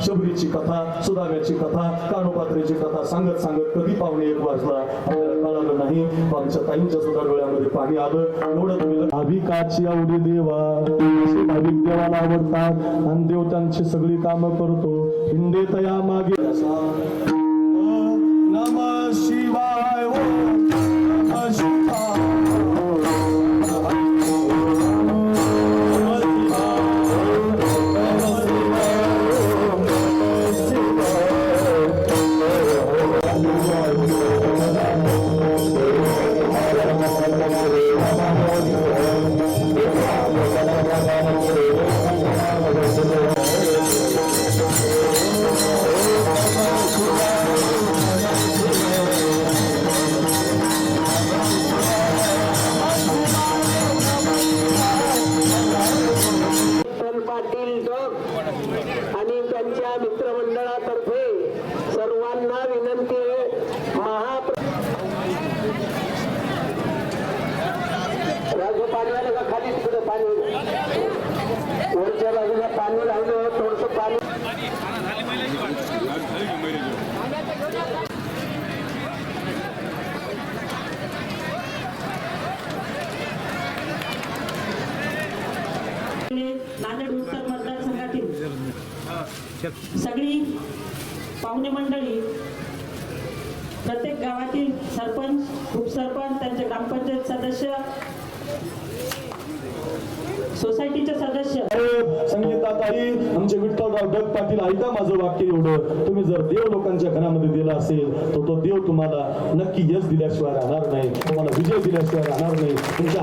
शबरीची कथा सुदाम्याची कथा कानोपात्रेची कथा सांगत सांगत कधी पाहुणे एक वाजला? कळालं नाही. आमच्या ताईंच्या सुद्धा डोळ्यामध्ये पाणी आलं. एवढं भाविकाची आवडी देवा. भाविक देवाला आवडतात. आणि देव त्यांची सगळी कामं करतो. हिंडे तया मागे. नम शिवा आणि त्यांच्या मित्रमंडळातर्फे सर्वांना विनंती खाली तिकडे पाणी वरच्या बाजूला पाणी राहिलं थोडस पाणी नांदेड उत्तर मतदारसंघातील सगळी पाहुणे मंडळी प्रत्येक गावातील सरपंच उपसरपंच त्यांचे ग्रामपंचायत सदस्य सोसायटीचे सदस्य. संगीताताई आमचे विठ्ठलराव डग पाटील ऐका माझं वाक्य एवढं. तुम्ही जर देव लोकांच्या घरामध्ये दिला असेल तर तो देव तुम्हाला नक्की यश दिल्याशिवाय राहणार नाही. तुम्हाला विजय दिल्याशिवाय राहणार नाही. तुमच्या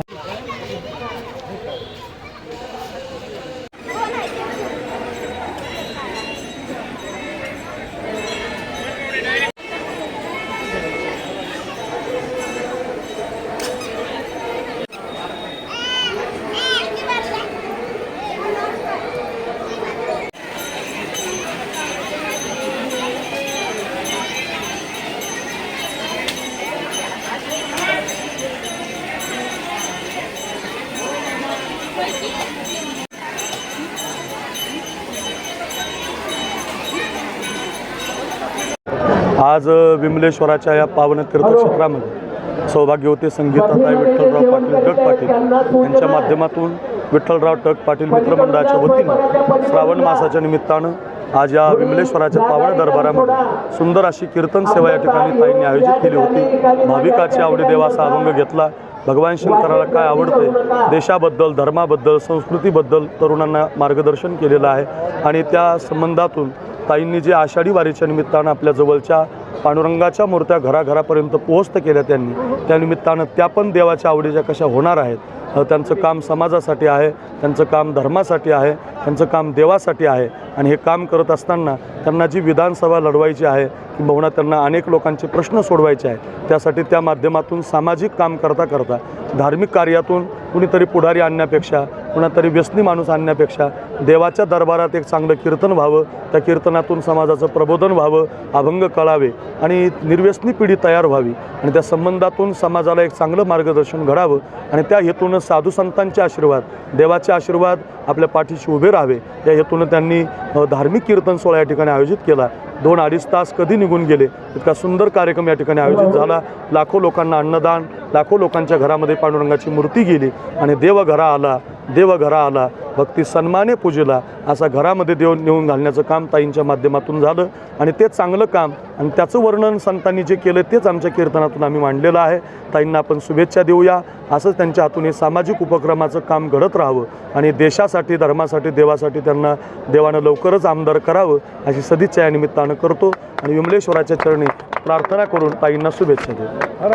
आज विमलेश्वराच्या या पावन तीर्थक्षेत्रामध्ये सौभाग्यवती संगीताताई विठ्ठलराव पाटील डग पाटील. यांच्या माध्यमातून विठ्ठलराव टक पाटील मित्रमंडळाच्या वतीनं श्रावण मासाच्या निमित्तानं आज या विमलेश्वराच्या पावन दरबारामध्ये सुंदर अशी कीर्तन सेवा या ठिकाणी ताईंनी आयोजित केली होती. भाविकाची आवडी देवाचा अभंग घेतला. भगवान शंकराला काय आवडते? देशाबद्दल धर्माबद्दल संस्कृतीबद्दल तरुणांना मार्गदर्शन केलेलं आहे. आणि त्या संबंधातून ताईंनी जे आषाढी वारीच्या निमित्तानं आपल्या जवळच्या पांडुरंगाच्या मूर्त्या घराघरापर्यंत पोहोचत केल्या त्यांनी त्यानिमित्तानं त्या पण देवाच्या आवडीच्या कशा होणार आहेत त्यांचं काम समाजासाठी आहे त्यांचं काम धर्मासाठी आहे त्यांचं काम देवासाठी आहे आणि हे काम करत असताना त्यांना जी विधानसभा लढवायची आहे किंबहुना त्यांना अनेक लोकांचे प्रश्न सोडवायचे आहेत त्यासाठी त्या माध्यमातून सामाजिक काम करता करता धार्मिक कार्यातून कुणीतरी पुढारी आणण्यापेक्षा कुणातरी व्यसनी माणूस आणण्यापेक्षा देवाच्या दरबारात एक चांगलं कीर्तन व्हावं त्या कीर्तनातून समाजाचं प्रबोधन व्हावं अभंग कळावे आणि निर्व्यसनी पिढी तयार व्हावी आणि त्या संबंधातून समाजाला एक चांगलं मार्गदर्शन घडावं आणि त्या हेतूनं साधू संतांचे आशीर्वाद देवाचे आशीर्वाद आपल्या पाठीशी उभे राहावे. या हेतूनं त्यांनी धार्मिक कीर्तन सोहळा या ठिकाणी आयोजित केला. दोन अडीच तास कधी निघून गेले? इतका सुंदर कार्यक्रम या ठिकाणी आयोजित झाला. लाखो लोकांना अन्नदान लाखो लोकांच्या घरामध्ये पांडुरंगाची मूर्ती गेली आणि देव घरा आला. देव घरा आला भक्ती सन्माने पूजेला असा घरामध्ये देव नेऊन घालण्याचं काम ताईंच्या माध्यमातून झालं. आणि ते चांगलं काम आणि त्याचं वर्णन संतांनी जे केलं तेच आमच्या कीर्तनातून आम्ही मांडलेलं आहे. ताईंना आपण शुभेच्छा देऊया. असंच त्यांच्या हातून हे सामाजिक उपक्रमाचं काम घडत राहावं आणि देशासाठी धर्मासाठी देवासाठी त्यांना देवानं लवकरच आमदार करावं अशी सदिच्छा या निमित्तानं करतो. आणि विमलेश्वराच्या चरणी प्रार्थना करून ताईंना शुभेच्छा देतो.